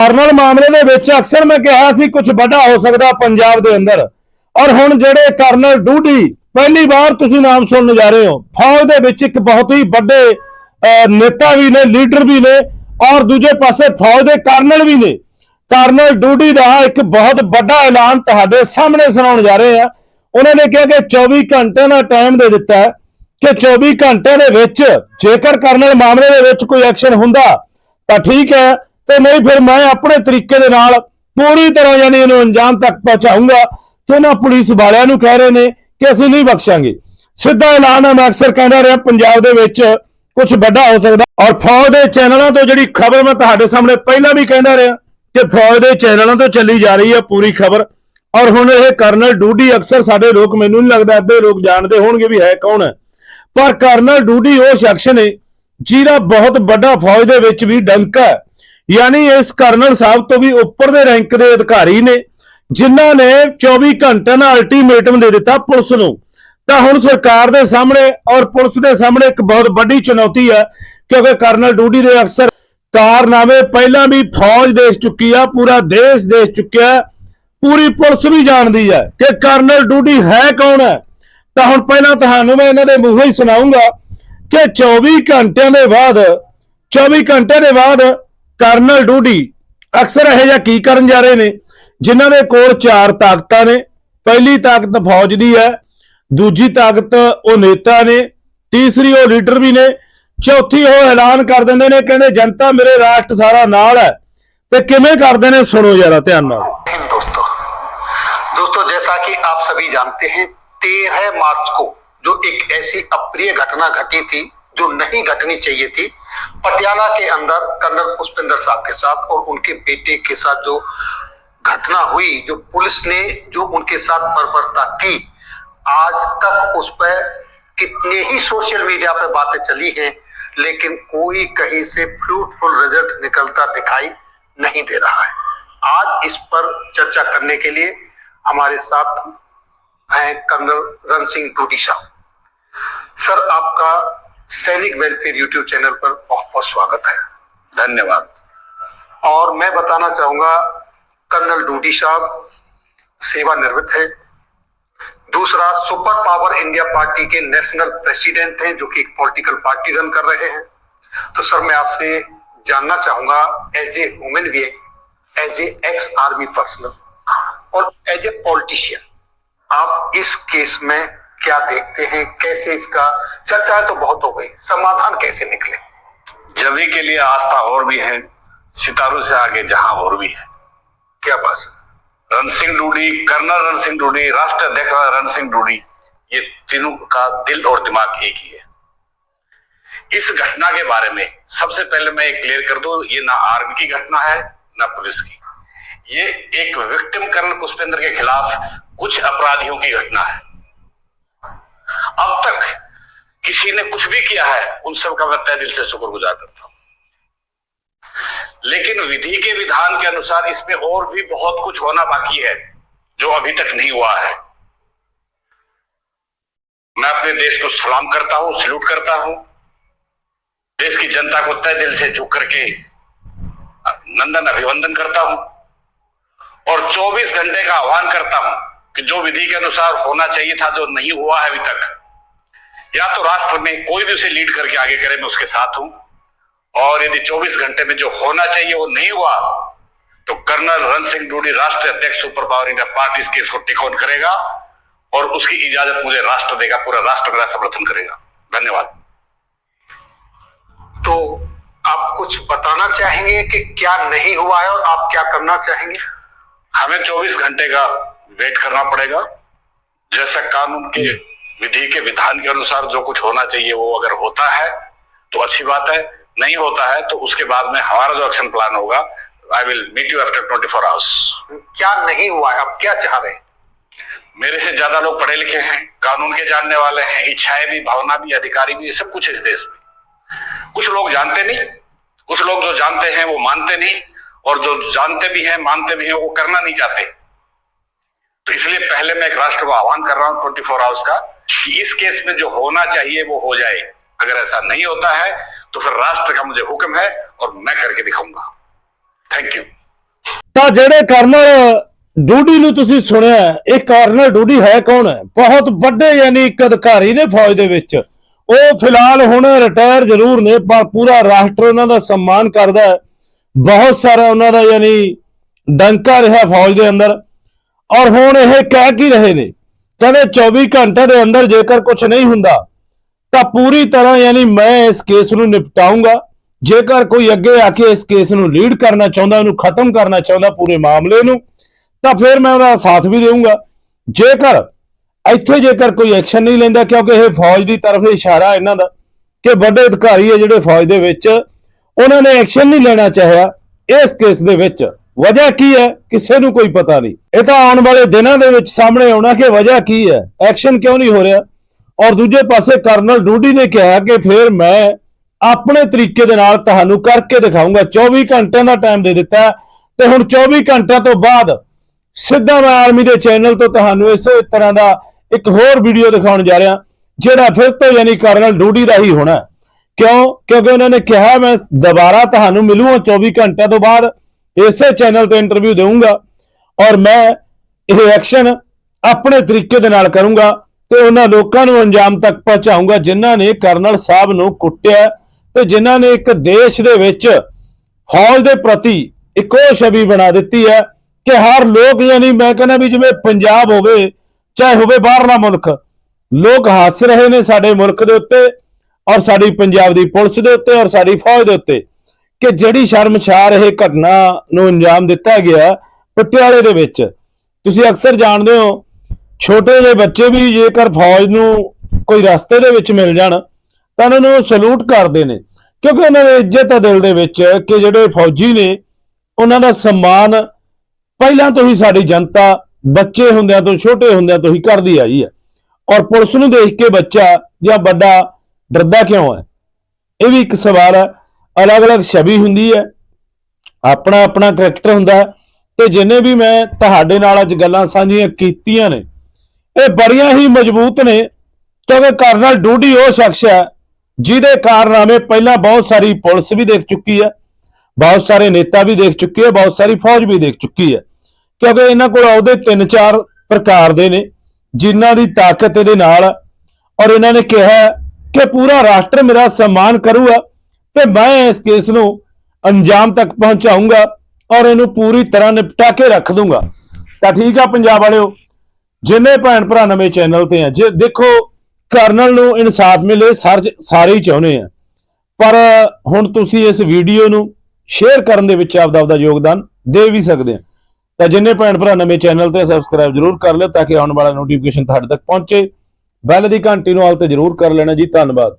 Colonel ਮਾਮਲੇ ਦੇ ਵਿੱਚ ਅਕਸਰ ਮੈਂ ਕਿਹਾ ਸੀ ਕੁਝ ਵੱਡਾ ਹੋ ਸਕਦਾ ਪੰਜਾਬ ਦੇ ਅੰਦਰ। ਔਰ ਹੁਣ ਜਿਹੜੇ ਕਰਨਲ ਡੂਡੀ, ਪਹਿਲੀ ਵਾਰ ਤੁਸੀਂ ਨਾਮ ਸੁਣਨ ਜਾ ਰਹੇ ਹੋ। ਫੌਜ ਦੇ ਵਿੱਚ ਇੱਕ ਬਹੁਤ ਹੀ ਵੱਡੇ ਨੇਤਾ ਵੀ ਨੇ, ਲੀਡਰ ਵੀ ਨੇ, ਔਰ ਦੂਜੇ ਪਾਸੇ ਫੌਜ ਦੇ ਕਰਨਲ ਵੀ ਨੇ। ਕਰਨਲ ਡੂਡੀ ਦਾ ਇੱਕ ਬਹੁਤ ਵੱਡਾ ਐਲਾਨ ਤੁਹਾਡੇ ਸਾਹਮਣੇ ਸੁਣਾਉਣ ਜਾ ਰਹੇ ਆ ਉਹਨਾਂ ਨੇ ਕਿਹਾ ਕਿ 24 ਘੰਟੇ ਦਾ ਟਾਈਮ ਦੇ ਦਿੱਤਾ ਕਿ 24 ਘੰਟੇ ਦੇ ਵਿੱਚ ਜੇਕਰ ਕਰਨਲ ਮਾਮਲੇ ਦੇ ਵਿੱਚ ਕੋਈ ਐਕਸ਼ਨ ਹੁੰਦਾ, ਤਾਂ ਠੀਕ ਹੈ। ਤੇ ਨਹੀਂ, ਫਿਰ ਮੈਂ ਆਪਣੇ ਤਰੀਕੇ ਦੇ ਨਾਲ ਪੂਰੀ ਤਰ੍ਹਾਂ ਯਾਨੀ ਇਹਨੂੰ ਅੰਜਾਮ ਤੱਕ ਪਹੁੰਚਾਊਂਗਾ ਤੇ ਨਾ ਪੁਲਿਸ ਵਾਲਿਆਂ ਨੂੰ ਕਹਿ ਰਹੇ ਨੇ ਕਿ ਅਸੀਂ ਨਹੀਂ ਬਖਸ਼ਾਂਗੇ। ਸਿੱਧਾ ਐਲਾਨ ਹੈ, ਮੈਂ ਅਕਸਰ ਕਹਿੰਦਾ ਰਿਹਾ, ਪੰਜਾਬ ਦੇ ਵਿੱਚ ਕੁਝ ਵੱਡਾ ਹੋ ਸਕਦਾ। ਔਰ ਫੌਜ ਦੇ ਚੈਨਲਾਂ ਤੋਂ ਜਿਹੜੀ ਖਬਰ ਮੈਂ ਤੁਹਾਡੇ ਸਾਹਮਣੇ ਪਹਿਲਾਂ ਵੀ ਕਹਿੰਦਾ ਰਿਹਾ ਕਿ ਫੌਜ ਦੇ ਚੈਨਲਾਂ ਤੋਂ ਚੱਲੀ ਜਾ ਰਹੀ ਹੈ ਪੂਰੀ ਖਬਰ। ਔਰ ਹੁਣ ਇਹ ਕਰਨਲ ਡੂਡੀ ਅਕਸਰ ਸਾਡੇ ਲੋਕ ਮੈਨੂੰ ਨਹੀਂ ਲੱਗਦਾ, ਅੱਧੇ ਲੋਕ ਜਾਣਦੇ ਹੋਣਗੇ ਵੀ ਹੈ ਕੌਣ ਹੈ। ਪਰ ਕਰਨਲ ਡੂਡੀ ਉਹ ਸ਼ਖਸ ਨੇ ਜਿਹਦਾ ਬਹੁਤ ਵੱਡਾ ਫੌਜ ਦੇ ਵਿੱਚ ਵੀ ਡੰਕਾ ਹੈ। ਯਾਨੀ ਇਸ ਕਰਨਲ ਸਾਹਿਬ ਤੋਂ ਵੀ ਉੱਪਰ ਦੇ ਰੈਂਕ ਦੇ ਅਧਿਕਾਰੀ ਨੇ, ਜਿਨ੍ਹਾਂ ਨੇ 24 ਘੰਟਿਆਂ ਦਾ ਅਲਟੀਮੇਟਮ ਦੇ ਦਿੱਤਾ ਪੁਲਿਸ ਨੂੰ। ਤਾਂ ਹੁਣ ਸਰਕਾਰ ਦੇ ਸਾਹਮਣੇ ਔਰ ਪੁਲਿਸ ਦੇ ਸਾਹਮਣੇ ਇੱਕ ਬਹੁਤ ਵੱਡੀ ਚੁਣੌਤੀ ਹੈ, ਕਿਉਂਕਿ ਕਰਨਲ ਡੂਡੀ ਦੇ ਅਕਸਰ ਕਾਰਨਾਮੇ ਪਹਿਲਾਂ ਵੀ ਫੌਜ ਦੇਖ ਚੁੱਕੀ ਆ, ਪੂਰਾ ਦੇਸ਼ ਦੇਖ ਚੁੱਕਿਆ ਪੂਰੀ ਪੁਲਿਸ ਵੀ ਜਾਣਦੀ ਹੈ ਕਿ ਕਰਨਲ ਡੂਡੀ ਹੈ ਕੌਣ ਹੈ। ਤਾਂ ਹੁਣ ਪਹਿਲਾਂ ਤੁਹਾਨੂੰ ਮੈਂ ਇਹਨਾਂ ਦੇ ਮੂੰਹੋਂ ਹੀ ਸੁਣਾਉਂਗਾ ਕਿ 24 ਘੰਟਿਆਂ ਦੇ ਬਾਅਦ 24 ਘੰਟੇ ਦੇ ਬਾਅਦ ਕਰਨਲ ਡੂਡੀ ਅਕਸਰ ਇਹ ਜਿਹਾ ਕੀ ਕਰਨ ਜਾ ਰਹੇ ਨੇ ਜਿਨ੍ਹਾਂ ਦੇ ਕੋਲ ਚਾਰ ਤਾਕਤਾਂ ਨੇ ਪਹਿਲੀ ਤਾਕਤ ਫੌਜ ਦੀ ਹੈ ਦੂਜੀ ਤਾਕਤ ਉਹ ਨੇਤਾ ਨੇ ਤੀਸਰੀ ਉਹ ਲੀਡਰ ਵੀ ਨੇ ਚੌਥੀ ਉਹ ਐਲਾਨ ਕਰ ਦਿੰਦੇ ਨੇ ਕਹਿੰਦੇ ਜਨਤਾ ਮੇਰੇ ਰਾਸ਼ਟਰ ਸਾਰਾ ਨਾਲ ਹੈ ਤੇ ਕਿਵੇਂ ਕਰਦੇ ਨੇ ਸੁਣੋ ਜਰਾ ਧਿਆਨ ਨਾਲ हिंद दोस्तों दोस्तों जैसा कि आप सभी जानते हैं तेरह मार्च को जो एक ऐसी अप्रिय घटना घटी थी जो नहीं घटनी चाहिए थी पटियाला के अंदर कर्नल पुष्पेंद्र साहब के साथ और उनके बेटे के साथ जो घटना हुई, जो पुलिस ने, जो उनके साथ बर्बरता की, आज तक उस पर कितने ही सोशल मीडिया पर बातें चली हैं, लेकिन कोई कहीं से फ्रूटफुल रिज़ल्ट निकलता दिखाई नहीं दे रहा है। आज इस पर चर्चा करने के लिए हमारे साथ हैं कर्नल रण सिंह साहब सर, आपका सैनिक वेलफेयर यूट्यूब चैनल पर बहुत बहुत स्वागत है। धन्यवाद। और मैं बताना चाहूँगा, कर्नल डूडी साहब सेवानिवृत्त है। दूसरा, सुपर पावर इंडिया पार्टी के नेशनल प्रेसिडेंट हैं, जो कि एक पॉलिटिकल पार्टी रन कर रहे हैं। तो सर, मैं आपसे जानना चाहूँगा एज ए वुमेन भी as a ex army personnel और एज ए पॉलिटिशियन आप इस केस में क्या देखते हैं कैसे इसका चर्चा तो बहुत हो गई समाधान कैसे निकले? जभी के लिए आस्था और भी है सितारों से आगे जहाँ और भी है। क्या बात? रण सिंह डूडी कर्नल रण सिंह डूडी राष्ट्र अध्यक्ष रण सिंह डूडी ये तीनों का दिल और दिमाग एक ही है। इस घटना के बारे में सबसे पहले मैं क्लियर कर दू ये ना आर्मी की घटना है ना पुलिस की। ये एक विक्टिम कर्नल पुष्पेंद्र के खिलाफ कुछ अपराधियों की घटना है। अब तक किसी ने कुछ भी किया है, उन सब का मैं तय दिल से शुक्रगुजार करता हूँ। लेकिन विधि के विधान के अनुसार इसमें और भी बहुत कुछ होना बाकी है, जो अभी तक नहीं हुआ है। मैं अपने देश को सलाम करता हूँ सल्यूट करता हूँ। देश की जनता को तय दिल से झुक करके नंदन अभिवंदन करता हूँ। और 24 घंटे का आह्वान करता हूँ कि जो विधि के अनुसार होना चाहिए था, जो नहीं हुआ है अभी तक या तो राष्ट्र में कोई भी उसे लीड करके आगे करे मैं उसके साथ हूँ। और यदि 24 घंटे में जो होना चाहिए वो नहीं हुआ तो कर्नल रण सिंह डूडी राष्ट्रीय अध्यक्ष सुपर पावर इंडिया पार्टी इस केस को टेक ऑन करेगा और उसकी इजाज़त मुझे राष्ट्र देगा पूरा राष्ट्र मेरा समर्थन करेगा। धन्यवाद। तो आप कुछ बताना चाहेंगे कि क्या नहीं हुआ है और आप क्या करना चाहेंगे? हमें 24 घंटे का वेट करना पड़ेगा। जैसा कानून के विधि के विधान के अनुसार जो कुछ होना चाहिए वो अगर होता है तो अच्छी बात है। नहीं होता है तो उसके बाद में हमारा जो एक्शन प्लान होगा I will meet you after twenty four hours क्या नहीं हुआ है? आप क्या चाह रहे हैं? मेरे से ज़्यादा लोग पढ़े लिखे हैं कानून के जानने वाले हैं इच्छाएँ भी भावना भी अधिकारी भी ये सब कुछ है इस देश में। कुछ लोग जानते नहीं कुछ लोग जो जानते हैं वो मानते नहीं और जो जानते भी हैं मानते भी हैं वो करना नहीं चाहते। तो इसलिए पहले मैं एक राष्ट्र को आह्वान कर रहा हूँ ट्वेंटी फोर आवर्स कि। इस केस में जो होना चाहिए वो हो जाए अगर ऐसा नहीं होता है तो फिर राष्ट्र का मुझे हुक्म है और मैं करके दिखाऊंगा थैंक यू ਤਾਂ ਜਿਹੜੇ ਕਰਨਲ ਡੂਡੀ ਨੂੰ ਤੁਸੀਂ ਸੁਣਿਆ ਇਹ ਕਰਨਲ ਡੂਡੀ ਹੈ ਕੌਣ ਹੈ ਬਹੁਤ ਵੱਡੇ ਯਾਨੀ ਇੱਕ ਅਧਿਕਾਰੀ ਨੇ ਫੌਜ ਦੇ ਵਿੱਚ ਉਹ ਫਿਲਹਾਲ ਹੁਣ ਰਿਟਾਇਰ ਜ਼ਰੂਰ ਨੇ ਪਰ ਪੂਰਾ ਰਾਸ਼ਟਰ ਉਹਨਾਂ ਦਾ ਸਨਮਾਨ ਕਰਦਾ ਹੈ ਬਹੁਤ ਸਾਰਾ ਉਹਨਾਂ ਦਾ ਯਾਨੀ ਡੰਕਾ ਰਿਹਾ ਫੌਜ ਦੇ ਅੰਦਰ ਔਰ ਹੁਣ ਇਹ ਕਹਿ ਕੀ ਰਹੇ ਨੇ ਕਹਿੰਦੇ 24 ਘੰਟੇ ਦੇ ਅੰਦਰ ਜੇਕਰ ਕੁਝ ਨਹੀਂ ਹੁੰਦਾ, ਤਾਂ ਪੂਰੀ ਤਰ੍ਹਾਂ ਯਾਨੀ ਮੈਂ ਇਸ ਕੇਸ ਨੂੰ ਨਿਪਟਾਉਂਗਾ ਜੇਕਰ ਕੋਈ ਅੱਗੇ ਆ ਕੇ ਇਸ ਕੇਸ ਨੂੰ ਲੀਡ ਕਰਨਾ ਚਾਹੁੰਦਾ, ਉਹਨੂੰ ਖਤਮ ਕਰਨਾ ਚਾਹੁੰਦਾ ਪੂਰੇ ਮਾਮਲੇ ਨੂੰ, ਤਾਂ ਫਿਰ ਮੈਂ ਉਹਦਾ ਸਾਥ ਵੀ ਦੇਵਾਂਗਾ ਜੇਕਰ, ਇੱਥੇ ਜੇਕਰ ਕੋਈ ਐਕਸ਼ਨ ਨਹੀਂ ਲੈਂਦਾ, ਕਿਉਂਕਿ ਇਹ ਫੌਜ ਦੀ ਤਰਫ ਇਸ਼ਾਰਾ ਇਹਨਾਂ ਦਾ, ਕਿ ਵੱਡੇ ਅਧਿਕਾਰੀ ਹੈ ਜਿਹੜੇ ਫੌਜ ਦੇ ਵਿੱਚ, ਉਹਨਾਂ ਨੇ ਐਕਸ਼ਨ ਨਹੀਂ ਲੈਣਾ ਚਾਹਿਆ ਇਸ ਕੇਸ ਦੇ ਵਿੱਚ। ਵਜ੍ਹਾ ਕੀ ਹੈ? ਕਿਸੇ ਨੂੰ ਕੋਈ ਪਤਾ ਨਹੀਂ। ਇਹ ਤਾਂ ਆਉਣ ਵਾਲੇ ਦਿਨਾਂ ਦੇ ਵਿੱਚ ਸਾਹਮਣੇ ਆਉਣਾ ਕਿ ਵਜ੍ਹਾ ਕੀ ਹੈ। ਐਕਸ਼ਨ ਕਿਉਂ ਨਹੀਂ ਹੋ ਰਿਹਾ? ਔਰ ਦੂਜੇ ਪਾਸੇ ਕਰਨਲ ਡੂਡੀ ਨੇ ਕਿਹਾ ਕਿ ਫਿਰ ਮੈਂ ਆਪਣੇ ਤਰੀਕੇ ਦੇ ਨਾਲ ਤੁਹਾਨੂੰ ਕਰਕੇ ਦਿਖਾਊਂਗਾ। 24 ਘੰਟਿਆਂ ਦਾ ਟਾਈਮ ਦੇ ਦਿੱਤਾ ਤੇ ਹੁਣ 24 ਘੰਟਿਆਂ ਤੋਂ ਬਾਅਦ ਸਿੱਧਾ ਮੈਂ ਆਰਮੀ ਦੇ ਚੈਨਲ ਤੋਂ ਤੁਹਾਨੂੰ ਇਸੇ ਤਰ੍ਹਾਂ ਦਾ ਇੱਕ ਹੋਰ ਵੀਡੀਓ ਦਿਖਾਉਣ ਜਾ ਰਿਹਾ, ਜਿਹੜਾ ਫਿਰ ਤੋਂ ਯਾਨੀ ਕਰਨਲ ਡੂਡੀ ਦਾ ਹੀ ਹੋਣਾ ਕਿਉਂ? ਕਿਉਂਕਿ ਉਹਨਾਂ ਨੇ ਕਿਹਾ ਮੈਂ ਦੁਬਾਰਾ ਤੁਹਾਨੂੰ ਮਿਲੂਗਾ 24 ਘੰਟਿਆਂ ਤੋਂ ਬਾਅਦ। ਇਸੇ ਚੈਨਲ ਤੇ ਇੰਟਰਵਿਊ ਦੇਵਾਂਗਾ ਔਰ ਮੈਂ ਇਹ ਐਕਸ਼ਨ ਆਪਣੇ ਤਰੀਕੇ ਦੇ ਨਾਲ ਕਰੂੰਗਾ ਤੇ ਉਹਨਾਂ ਲੋਕਾਂ ਨੂੰ ਅੰਜਾਮ ਤੱਕ ਪਹੁੰਚਾਊਂਗਾ ਜਿਨ੍ਹਾਂ ਨੇ ਕਰਨਲ ਸਾਹਿਬ ਨੂੰ ਕੁੱਟਿਆ ਤੇ ਜਿਨ੍ਹਾਂ ਨੇ ਇੱਕ ਦੇਸ਼ ਦੇ ਵਿੱਚ ਫੌਜ ਦੇ ਪ੍ਰਤੀ ਇੱਕੋ ਛਵੀ ਬਣਾ ਦਿੱਤੀ ਹੈ ਕਿ ਹਰ ਲੋਕ ਯਾਨੀ ਮੈਂ ਕਹਿੰਦਾ ਵੀ ਜਿਵੇਂ ਪੰਜਾਬ ਹੋਵੇ, ਚਾਹੇ ਹੋਵੇ ਬਾਹਰਲਾ ਮੁਲਕ, ਲੋਕ ਹੱਸ ਰਹੇ ਨੇ ਸਾਡੇ ਮੁਲਕ ਦੇ ਉੱਤੇ ਔਰ ਸਾਡੀ ਪੰਜਾਬ ਦੀ ਪੁਲਿਸ ਦੇ ਉੱਤੇ ਔਰ ਸਾਡੀ ਫੌਜ ਦੇ ਉੱਤੇ। ਕਿ ਜਿਹੜੀ ਸ਼ਰਮਸ਼ਾਰ ਇਹ ਘਟਨਾ ਨੂੰ ਅੰਜਾਮ ਦਿੱਤਾ ਗਿਆ ਪਟਿਆਲੇ ਦੇ ਵਿੱਚ, ਤੁਸੀਂ ਅਕਸਰ ਜਾਣਦੇ ਹੋ, ਛੋਟੇ ਜਿਹੇ ਬੱਚੇ ਵੀ ਜੇਕਰ ਫੌਜ ਨੂੰ ਕੋਈ ਰਸਤੇ ਦੇ ਵਿੱਚ ਮਿਲ ਜਾਣ, ਤਾਂ ਉਹਨਾਂ ਨੂੰ ਸਲੂਟ ਕਰਦੇ ਨੇ। ਕਿਉਂਕਿ ਉਹਨਾਂ ਦੀ ਇੱਜ਼ਤ ਹੈ ਦਿਲ ਦੇ ਵਿੱਚ ਕਿ ਜਿਹੜੇ ਫੌਜੀ ਨੇ, ਉਹਨਾਂ ਦਾ ਸਨਮਾਨ ਪਹਿਲਾਂ ਤੋਂ ਹੀ ਸਾਡੀ ਜਨਤਾ, ਬੱਚੇ ਹੁੰਦਿਆਂ ਤੋਂ, ਛੋਟੇ ਹੁੰਦਿਆਂ ਤੋਂ ਹੀ ਕਰਦੀ ਆਈ ਹੈ। ਔਰ ਪੁਲਿਸ ਨੂੰ ਦੇਖ ਕੇ ਬੱਚਾ ਜਾਂ ਵੱਡਾ ਡਰਦਾ ਕਿਉਂ ਹੈ? ਇਹ ਵੀ ਇੱਕ ਸਵਾਲ ਹੈ। ਅਲੱਗ-ਅਲੱਗ ਛਵੀ ਹੁੰਦੀ ਹੈ ਆਪਣਾ ਆਪਣਾ ਕਰੈਕਟਰ ਹੁੰਦਾ ਹੈ, ਤੇ ਜਿੰਨੇ ਵੀ ਮੈਂ ਤੁਹਾਡੇ ਨਾਲ ਅੱਜ ਗੱਲਾਂ ਸਾਂਝੀਆਂ ਕੀਤੀਆਂ ਨੇ, ਇਹ ਬੜੀਆਂ ਹੀ ਮਜ਼ਬੂਤ ਨੇ, ਕਿਉਂਕਿ ਕਰਨਲ ਡੂਡੀ ਉਹ ਸ਼ਖਸ ਹੈ, ਜਿਹਦੇ ਕਾਰਨਾਮੇ ਪਹਿਲਾਂ ਬਹੁਤ ਸਾਰੀ ਪੁਲਿਸ ਵੀ ਦੇਖ ਚੁੱਕੀ ਹੈ, ਬਹੁਤ ਸਾਰੇ ਨੇਤਾ ਵੀ ਦੇਖ ਚੁੱਕੇ ਹੈ, ਬਹੁਤ ਸਾਰੀ ਫੌਜ ਵੀ ਦੇਖ ਚੁੱਕੀ ਹੈ, ਕਿਉਂਕਿ ਇਹਨਾਂ ਕੋਲ ਉਹਦੇ ਤਿੰਨ ਚਾਰ ਪ੍ਰਕਾਰ ਦੇ ਨੇ, ਜਿਨ੍ਹਾਂ ਦੀ ਤਾਕਤ ਇਹਦੇ ਨਾਲ, ਔਰ ਇਹਨਾਂ ਨੇ ਕਿਹਾ ਕਿ ਪੂਰਾ ਰਾਸ਼ਟਰ ਮੇਰਾ ਸਨਮਾਨ ਕਰੂਗਾ ਤੇ ਮੈਂ ਇਸ ਕੇਸ ਨੂੰ ਅੰਜਾਮ ਤੱਕ ਪਹੁੰਚਾਊਂਗਾ ਔਰ ਇਹਨੂੰ ਪੂਰੀ ਤਰ੍ਹਾਂ ਨਿਪਟਾ ਕੇ ਰੱਖ ਦੂੰਗਾ। ਤਾਂ ਠੀਕ ਆ ਪੰਜਾਬ ਵਾਲਿਓ, ਜਿੰਨੇ ਭੈਣ ਭਰਾ ਨਵੇਂ ਚੈਨਲ ਤੇ ਆ, ਜੇ ਦੇਖੋ ਕਰਨਲ ਨੂੰ ਇਨਸਾਫ ਮਿਲੇ, ਸਰ- ਸਾਰੇ ਹੀ ਚਾਹੁੰਦੇ ਆ। ਪਰ ਹੁਣ ਤੁਸੀਂ ਇਸ ਵੀਡੀਓ ਨੂੰ ਸ਼ੇਅਰ ਕਰਨ ਦੇ ਵਿੱਚ ਆਪਦਾ ਆਪਦਾ ਯੋਗਦਾਨ ਦੇ ਵੀ ਸਕਦੇ ਆ। ਤਾਂ ਜਿੰਨੇ ਭੈਣ ਭਰਾ ਨਵੇਂ ਚੈਨਲ ਤੇ ਸਬਸਕ੍ਰਾਈਬ ਜਰੂਰ ਕਰ ਲਿਓ ਤਾਂ ਕਿ ਆਉਣ ਵਾਲਾ ਨੋਟੀਫਿਕੇਸ਼ਨ ਤੁਹਾਡੇ ਤੱਕ ਪਹੁੰਚੇ। ਬੈਲ ਦੀ ਘੰਟੀ ਨੂੰ ਆਲ ਤੇ ਜਰੂਰ ਕਰ ਲੈਣਾ ਜੀ। ਧੰਨਵਾਦ।